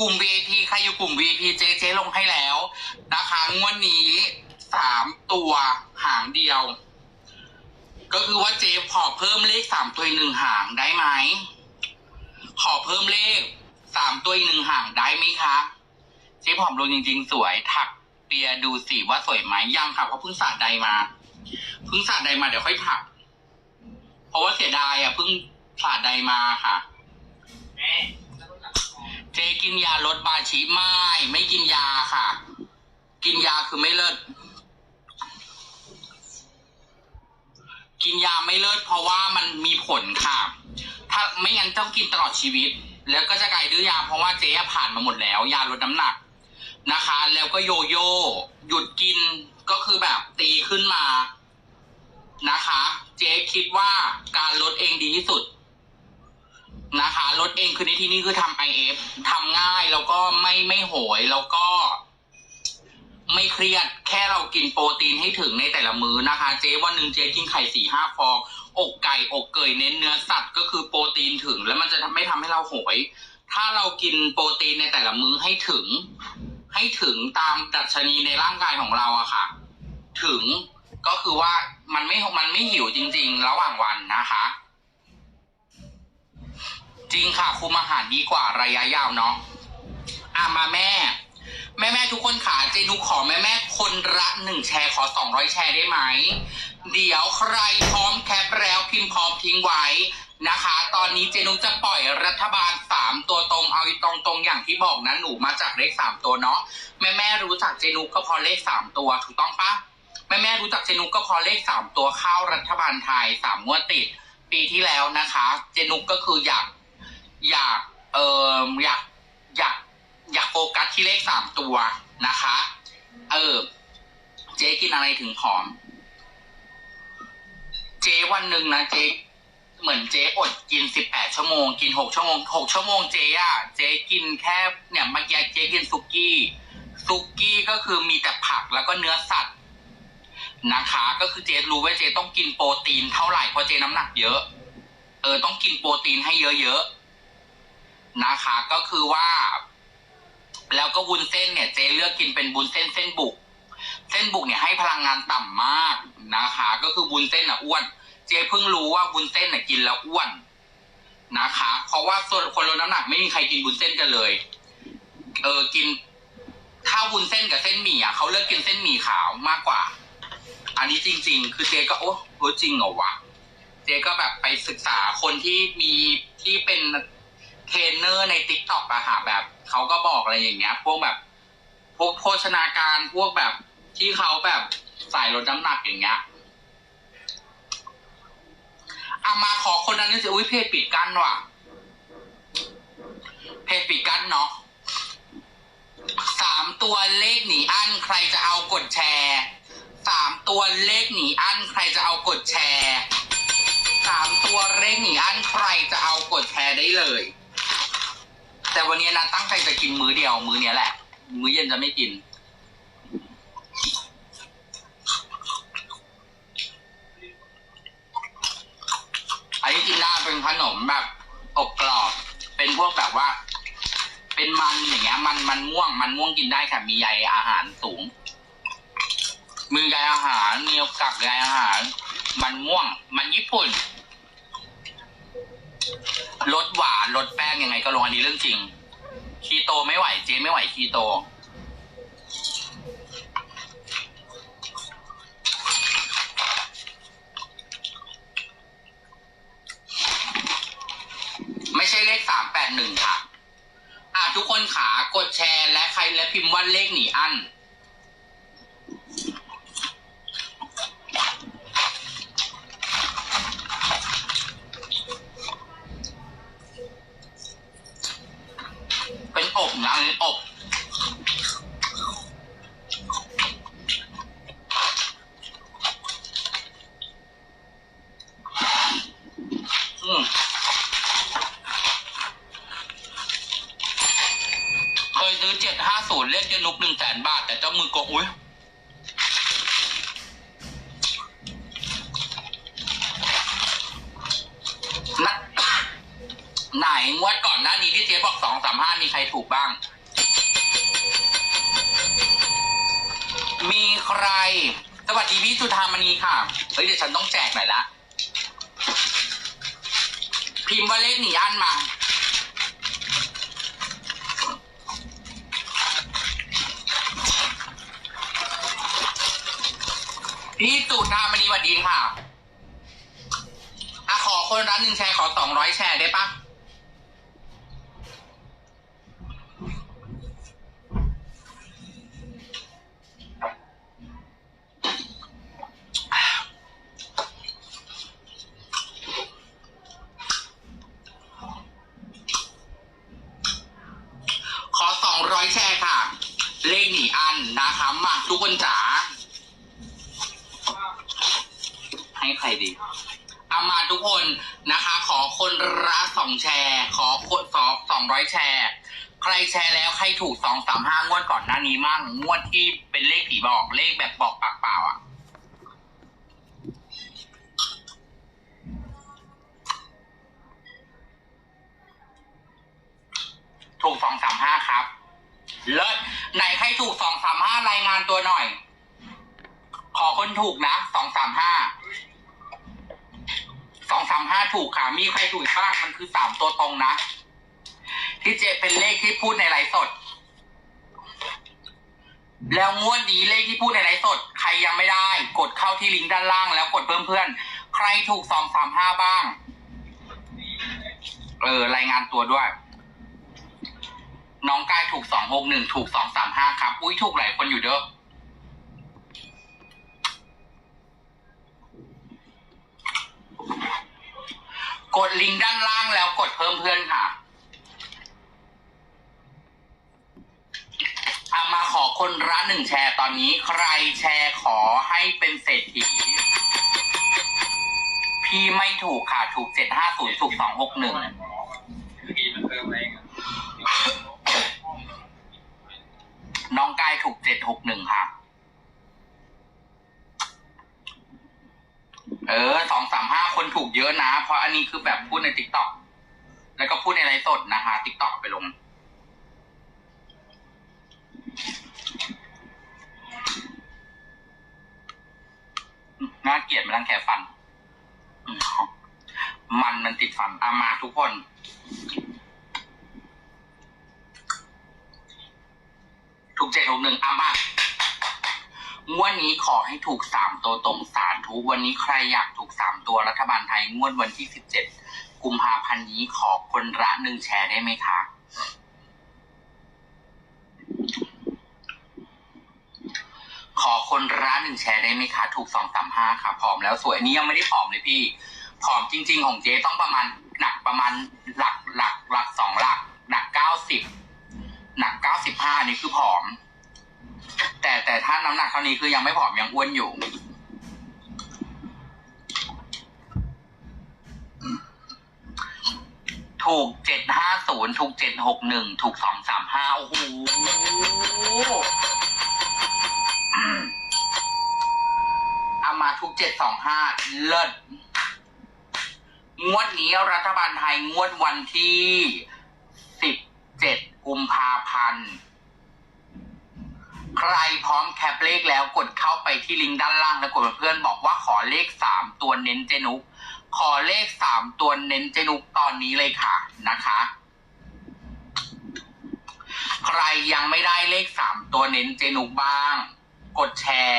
กลุ่ม VIP ใครอยู่กลุ่ม VIP เจ๊เจ๊ลงให้แล้วนะคะงวดนี้สามตัวหางเดียว ก็คือว่าเจ๊ขอเพิ่มเลขสามตัวอีกหนึ่งหางได้ไหม ขอเพิ่มเลขสามตัวอีกหนึ่งหางได้ไหมคะ เจ๊ผอมลงจริง ๆ สวยถักเปียดูสิว่าสวยไหมยังค่ะเพราะเพิ่งสาดใดมาเพิ่งสาดใดมาเดี๋ยวค่อยถัก เพราะว่าเสียดายอะเพิ่งสาดใดมาค่ะ แม่ เจกินยาลดบาชิไม่ไม่กินยาค่ะ กินยาคือไม่เลิศกินยาไม่เลิศเพราะว่ามันมีผลค่ะ ถ้าไม่งั้นต้องกินตลอดชีวิต แล้วก็จะกลายดื้อยาเพราะว่าเจ๊ผ่านมาหมดแล้ว ยาลดน้ำหนักนะคะ แล้วก็โยโย่หยุดกินก็คือแบบตีขึ้นมานะคะ เจ๊คิดว่าการลดเองดีที่สุด นะคะลดเองคือในที่นี้คือทำ IF ทำง่ายแล้วก็ไม่ไม่โหยแล้วก็ ไม่เครียดแค่เรากินโปรตีนให้ถึงในแต่ละมื้อนะคะ เจ๊วันหนึ่งเจ๊กินไข่สี่ห้าฟองอกไก่อกเกยเน้นเนื้อสัตว์ก็คือโปรตีนถึง แล้วมันจะไม่ทำให้เราโหย ถ้าเรากินโปรตีนในแต่ละมื้อให้ถึง ให้ถึงตามดัชนีในร่างกายของเราอะค่ะ ถึงก็คือว่ามันไม่มันไม่หิวจริง ๆ ระหว่างวันนะคะ จริงค่ะคุมอาหารดีกว่าระยะยาวเนาะอะมาแม่ แม่แม่ทุกคนขาเจนุกขอแม่แม่คนละหนึ่งแชร์ขอสองร้อยแชร์ได้ไหม เดี๋ยวใครพร้อมแคปแล้วพิมพ์พร้อมทิ้งไว้นะคะ ตอนนี้เจนุกจะปล่อยรัฐบาลสามตัวตรงเอาตรงตรงอย่างที่บอกนะหนูมาจากเลขสามตัวเนาะแม่แม่รู้จักเจนุกก็พอเลขสามตัวถูกต้องปะแม่แม่รู้จักเจนุกก็พอเลขสามตัวเข้ารัฐบาลไทยสามงวดติด ปีที่แล้วนะคะ เจนุกก็คืออยาก อยากเอออยากอยากอยากโฟกัสที่เลขสามตัวนะคะ เออ เจ๊กินอะไรถึงผอม เจ๊วันหนึ่งนะเจ๊เหมือนเจ๊อดกินสิบแปดชั่วโมง กินหกชั่วโมงหกชั่วโมงเจ๊อะเจ๊กินแค่เนี่ยเมื่อกี้เจ๊กินซุกี้ซุกี้ก็คือมีแต่ผักแล้วก็เนื้อสัตว์นะคะ ก็คือเจ๊รู้ว่าเจ๊ต้องกินโปรตีนเท่าไหร่เพราะเจ๊น้ำหนักเยอะ เออต้องกินโปรตีนให้เยอะๆ นะคะก็คือว่า แล้วก็วุ้นเส้นเนี่ยเจเลือกกินเป็นวุ้นเส้นเส้นบุก เส้นบุกเนี่ยให้พลังงานต่ำมากนะคะ ก็คือวุ้นเส้นอะอ้วน เจเพิ่งรู้ว่าวุ้นเส้นน่ะกินแล้วอ้วนนะคะ เพราะว่าส่วนคนลดน้ำหนักไม่มีใครกินวุ้นเส้นกันเลย เออกินถ้าวุ้นเส้นกับเส้นหมี่อะเขาเลือกกินเส้นหมี่ขาวมากกว่า อันนี้จริง ๆ คือเจก็โอ้โหจริงเหรอวะเจก็แบบไปศึกษาคนที่มีที่เป็น เทรนเนอร์ในติ๊กต็อกอะค่ะแบบเขาก็บอกอะไรอย่างเงี้ย พวกแบบ พวกโภชนาการพวกแบบที่เขาแบบใส่ลดน้ำหนักอย่างเงี้ยอามาขอคนนั้นนี่สิอุ้ยเพจปิดกั้นว่ะ เพจปิดกั้นเนาะสามตัวเลขหนีอั้นใครจะเอากดแชร์สามตัวเลขหนีอั้นใครจะเอากดแชร์สามตัวเลขหนีอันใครจะเอากดแชร์ได้เลย แต่วันนี้นะตั้งใจจะกินมื้อเดียว มื้อเนี้ยแหละ มื้อเย็นจะไม่กิน อันนี้กินได้เป็นขนมแบบอบกรอบ เป็นพวกแบบว่า เป็นมันอย่างเงี้ย มันมันม่วง มันม่วงกินได้ค่ะ มีใยอาหารสูง มีใยอาหารมีกับใยอาหาร มันม่วง มันญี่ปุ่น ลดหวานลดแป้งยังไงก็ลงอันนี้เรื่องจริง คีโตไม่ไหวเจ๊ไม่ไหวคีโต ไม่ใช่เลขสามแปดหนึ่งค่ะ อะทุกคนขากดแชร์และใครและพิมพ์ว่าเลขหนีอันเป็น กงอุ้ยนะไหนงวดก่อนหน้านี้ที่เจ๊บอกสองสามห้ามีใครถูกบ้าง มีใคร สวัสดีพี่จุธามณีค่ะ เฮ้ยเดี๋ยวฉันต้องแจกหน่อยละ พิมพ์ว่าเลขหนีอันมา พี่สุธามณีสวัสดีค่ะอะขอคนละหนึ่งแชร์ขอสองร้อยแชร์ได้ปะขอสองร้อยแชร์ค่ะ เลขหนีอันนะคะมาทุกคนจ๋า ให้ใครดีเอามาทุกคนนะคะ ขอคนละสองแชร์ ขอคนสองสองร้อยแชร์ ใครแชร์แล้วใครถูกสองสามห้างวดก่อนหน้านี้มั่งงวดที่เป็นเลขผีบอกเลขแบบบอกปากเปล่าอะถูกสองสามห้าครับ เลิศไหนใครถูกสองสามห้ารายงานตัวหน่อย ขอคนถูกนะสองสามห้า สองสามห้าถูกค่ะ มีใครถูกบ้าง มันคือสามตัวตรงนะ ที่เจเป็นเลขที่พูดในไลฟ์สด แล้วงวดนี้เลขที่พูดในไลฟ์สด ใครยังไม่ได้ กดเข้าที่ลิงก์ด้านล่าง แล้วกดเพิ่มเพื่อน ใครถูกสองสามห้าบ้าง เออ รายงานตัวด้วย น้องกายถูกสองหกหนึ่งถูกสองสามห้าครับ อุ้ยถูกหลายคนอยู่เด้อ กดลิงก์ด้านล่างแล้วกดเพิ่มเพื่อนค่ะอามาขอคนละหนึ่งแชร์ตอนนี้ ใครแชร์ขอให้เป็นเศรษฐี พี่ไม่ถูกค่ะ ถูกเจ็ดห้าศูนย์ถูกสองหกหนึ่งน้องกายถูกเจ็ดหกหนึ่งค่ะ เออสองสามห้า คนถูกเยอะนะ เพราะอันนี้คือแบบพูดในติ๊กต็อกแล้วก็พูดในไลฟ์สดนะคะติ๊กต็อกไปลง น่าเกลียดมันรังแคฟัน มันมันติดฟันอามาทุกคน ถูกเจ็ดหกหนึ่งอามา งวดนี้ขอให้ถูกสามตัวตรงสารทุกวันนี้ใครอยากถูกสามตัวรัฐบาลไทยงวดวันที่สิบเจ็ดกุมภาพันธ์นี้ขอคนละหนึ่งแชร์ได้ไหมคะ ขอคนละหนึ่งแชร์ได้ไหมคะ ถูกสองสามห้าค่ะผอมแล้วสวยอันนี้ยังไม่ได้ผอมเลยพี่ผอมจริง ๆ ของเจ๊ต้องประมาณหนักประมาณหลักหลักหลักสองหลัก หนักเก้าสิบหนักเก้าสิบห้านี่คือผอม ถ้าน้ำหนักเท่านี้คือยังไม่ผอมยังอ้วนอยู่ ถูกเจ็ดห้าศูนย์ถูกเจ็ดหกหนึ่งถูกสองสามห้าโอ้โหเอามาทุกเจ็ดสองห้าเลิศงวดนี้รัฐบาลไทยงวดวันที่สิบเจ็ดกุมภาพันธ์ ใครพร้อมแคปเลขแล้วกดเข้าไปที่ลิงก์ด้านล่างแล้วกดเพื่อนบอกว่าขอเลขสามตัวเน้นเจนุกขอเลขสามตัวเน้นเจนุกตอนนี้เลยค่ะนะคะ ใครยังไม่ได้เลขสามตัวเน้นเจนุกบ้าง กดแชร์